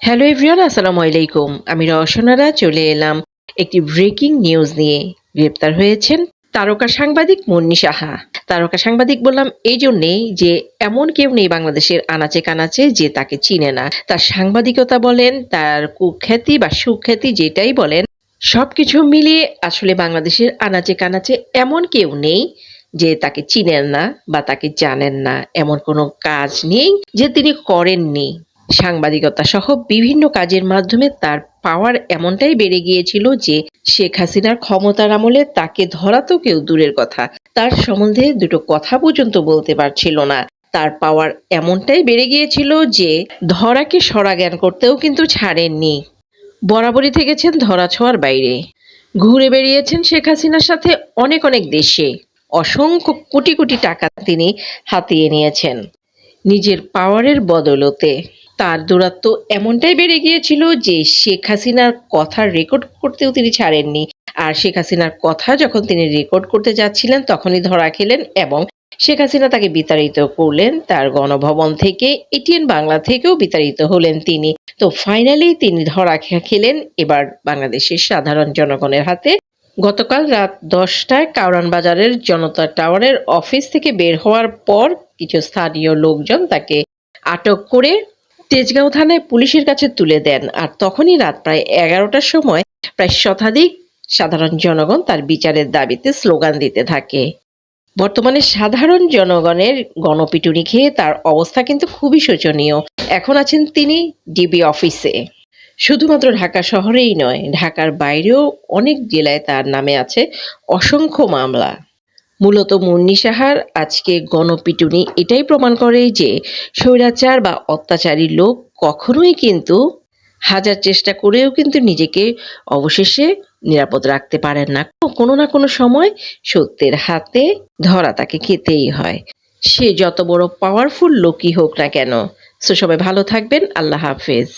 Hello everyone আসসালামু আলাইকুম। আমি রওশনারা চলে এলাম একটি ব্রেকিং নিউজ নিয়ে। গ্রেপ্তার হয়েছেন তারকা সাংবাদিক মুন্নি সাহা। তারকা সাংবাদিক বললাম, এই জন্যেই যে এমন কেউ নেই বাংলাদেশের আনাচে কানাচে যে তাকে চিনে না। তার সাংবাদিকতা বলেন, তার কুখ্যাতি বা সুখ্যাতি যেটাই বলেন সবকিছু মিলিয়ে আসলে বাংলাদেশের আনাচে কানাচে এমন কেউ নেই যে তাকে চিনেন না বা তাকে জানেন না। এমন কোনো কাজ নেই যে তিনি করেননি। সাংবাদিকতা সহ বিভিন্ন কাজের মাধ্যমে তার পাওয়ার এমনটাই বেড়ে গিয়েছিল যে শেখ হাসিনার ক্ষমতার আমলে তাকে ধরাতো কেউ দূরের কথা। তার সম্বন্ধে দুটো কথা পর্যন্ত বলতে পারছিল না। তার পাওয়ার এমনটাই বেড়ে গিয়েছিল যে ধরাকে সরা জ্ঞান করতেও কিন্তু ছাড়েননি। বরাবরই থেকেছেন ধরা ছোঁয়ার বাইরে। ঘুরে বেরিয়েছেন শেখ হাসিনার সাথে অনেক অনেক দেশে। অসংখ্য কোটি কোটি টাকা তিনি হাতিয়ে নিয়েছেন। নিজের পাওয়ারের বদলতে। তার দূরত্ব এমনটাই বেড়ে গিয়েছিল যে শেখ হাসিনার কথা রেকর্ড করতেও তিনি ছাড়েননি। আর শেখ হাসিনার কথা যখন তিনি রেকর্ড করতে যাচ্ছিলেন, তখনই ধরা খেলেন এবং শেখ হাসিনা তাকে বিতাড়িত করলেন। তার গণভবন থেকে এটিএন বাংলা থেকেও বিতাড়িত হলেন তিনি। তো ফাইনালি তিনি ধরা খেলেন। এবার বাংলাদেশের সাধারণ জনগণের হাতে গতকাল রাত দশটায় কাউরান বাজারের জনতা টাওয়ারের অফিস থেকে বের হওয়ার পর কিছু স্থানীয় লোকজন তাকে আটক করে তেজগাঁও থানায় পুলিশের কাছে তুলে দেন। আর তখনই রাত প্রায় এগারোটার সময় প্রায় শতাধিক সাধারণ জনগণ তার বিচারের দাবিতে স্লোগান দিতে থাকে। বর্তমানে সাধারণ জনগণের গণপিটুনি খেয়ে তার অবস্থা কিন্তু খুবই শোচনীয়। এখন আছেন তিনি ডিবি অফিসে। শুধুমাত্র ঢাকা শহরেই নয়, ঢাকার বাইরেও অনেক জেলায় তার নামে আছে অসংখ্য মামলা। মূলত মুন্নি সাহার আজকে গণপিটুনি এটাই প্রমাণ করে যে স্বৈরাচার বা অত্যাচারী লোক কখনোই কিন্তু হাজার চেষ্টা করেও কিন্তু নিজেকে অবশেষে নিরাপদ রাখতে পারেন না। কোনো না কোনো সময় সত্যের হাতে ধরা তাকে খেতেই হয়। সে যত বড় পাওয়ারফুল লোকই হোক না কেন। সো সবাই ভালো থাকবেন। আল্লাহ হাফেজ।